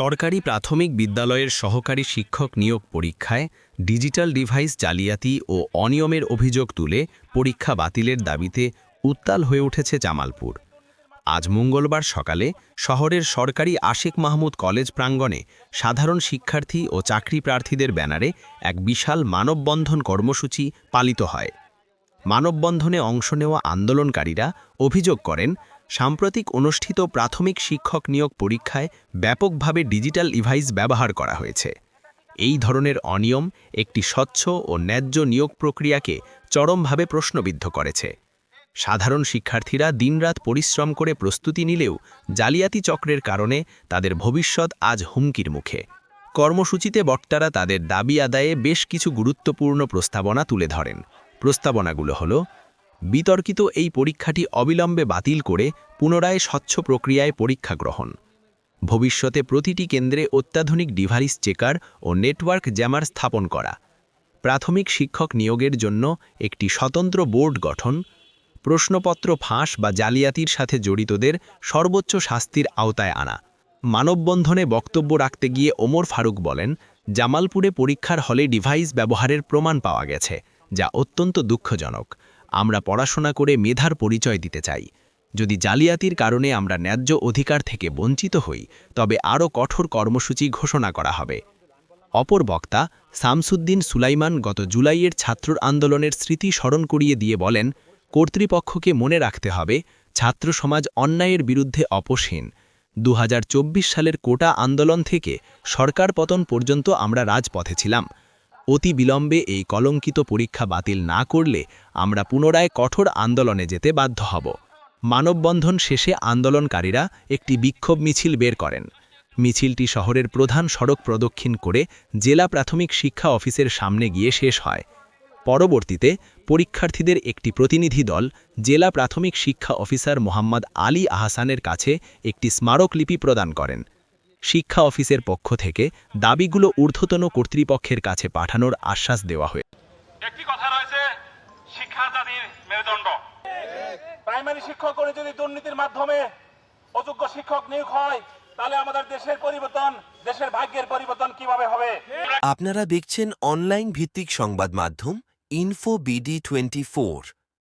সরকারি প্রাথমিক বিদ্যালয়ের সহকারী শিক্ষক নিয়োগ পরীক্ষায় ডিজিটাল ডিভাইস জালিয়াতি ও অনিয়মের অভিযোগ তুলে পরীক্ষা বাতিলের দাবিতে উত্তাল হয়ে উঠেছে জামালপুর। আজ মঙ্গলবার সকালে শহরের সরকারি আশেক মাহমুদ কলেজ প্রাঙ্গণে সাধারণ শিক্ষার্থী ও চাকরি প্রার্থীদের ব্যানারে এক বিশাল মানববন্ধন কর্মসূচি পালিত হয়। মানববন্ধনে অংশ নেওয়া আন্দোলনকারীরা অভিযোগ করেন সাম্প্রতিক অনুষ্ঠিত প্রাথমিক শিক্ষক নিয়োগ পরীক্ষায় ব্যাপকভাবে ডিজিটাল ডিভাইস ব্যবহার করা হয়েছে। এই ধরনের অনিয়ম একটি স্বচ্ছ ও ন্যায্য নিয়োগ প্রক্রিয়াকে চরমভাবে প্রশ্নবিদ্ধ করেছে। সাধারণ শিক্ষার্থীরা দিনরাত পরিশ্রম করে প্রস্তুতি নিলেও জালিয়াতি চক্রের কারণে তাদের ভবিষ্যৎ আজ হুমকির মুখে। কর্মসূচিতে বক্তারা তাদের দাবি আদায়ে বেশ কিছু গুরুত্বপূর্ণ প্রস্তাবনা তুলে ধরেন। প্রস্তাবনাগুলো হল বিতর্কিত এই পরীক্ষাটি অবিলম্বে বাতিল করে পুনরায় স্বচ্ছ প্রক্রিয়ায় পরীক্ষা গ্রহণ। ভবিষ্যতে প্রতিটি কেন্দ্রে অত্যাধুনিক ডিভাইস চেকার ও নেটওয়ার্ক জ্যামার স্থাপন করা। প্রাথমিক শিক্ষক নিয়োগের জন্য একটি স্বতন্ত্র বোর্ড গঠন, প্রশ্নপত্র ফাঁস বা জালিয়াতির সাথে জড়িতদের সর্বোচ্চ শাস্তির আওতায় আনা। মানববন্ধনে বক্তব্য রাখতে গিয়ে ওমর ফারুক বলেন, জামালপুরে পরীক্ষার হলে ডিভাইস ব্যবহারের প্রমাণ পাওয়া গেছে, যা অত্যন্ত দুঃখজনক। আমরা পড়াশোনা করে মেধার পরিচয় দিতে চাই। যদি জালিয়াতির কারণে আমরা ন্যায্য অধিকার থেকে বঞ্চিত হই, তবে আরও কঠোর কর্মসূচি ঘোষণা করা হবে। অপর বক্তা, সামসুদ্দিন সুলাইমান গত জুলাইয়ের ছাত্র আন্দোলনের স্মৃতি স্মরণ করিয়ে দিয়ে বলেন, কর্তৃপক্ষকে মনে রাখতে হবে, ছাত্র সমাজ অন্যায়ের বিরুদ্ধে অপসীন। দু হাজার চব্বিশ সালের কোটা আন্দোলন থেকে সরকার পতন পর্যন্ত আমরা রাজপথে ছিলাম। অতি বিলম্বে এই কলঙ্কিত পরীক্ষা বাতিল না করলে আমরা পুনরায় কঠোর আন্দোলনে যেতে বাধ্য হব। মানববন্ধন শেষে আন্দোলনকারীরা একটি বিক্ষোভ মিছিল বের করেন। মিছিলটি শহরের প্রধান সড়ক প্রদক্ষিণ করে জেলা প্রাথমিক শিক্ষা অফিসের সামনে গিয়ে শেষ হয়। পরবর্তীতে পরীক্ষার্থীদের একটি প্রতিনিধি দল জেলা প্রাথমিক শিক্ষা অফিসার মোহাম্মদ আলী আহসানের কাছে একটি স্মারকলিপি প্রদান করেন। শিক্ষা অফিসের পক্ষ থেকে দাবিগুলো ঊর্ধ্বতন কর্তৃপক্ষের কাছে পাঠানোর আশ্বাস দেওয়া হয়ে একটি কথা রয়েছে শিক্ষা জাতির মেরুদণ্ড। প্রাইমারি শিক্ষক করে যদি দুর্নীতির মাধ্যমে অযোগ্য শিক্ষক নিয়োগ হয় তাহলে আমাদের দেশের পরিবর্তন দেশের ভাগ্যের পরিবর্তন কীভাবে হবে? আপনারা দেখছেন অনলাইন ভিত্তিক সংবাদ মাধ্যম ইনফো বিডি টোয়েন্টি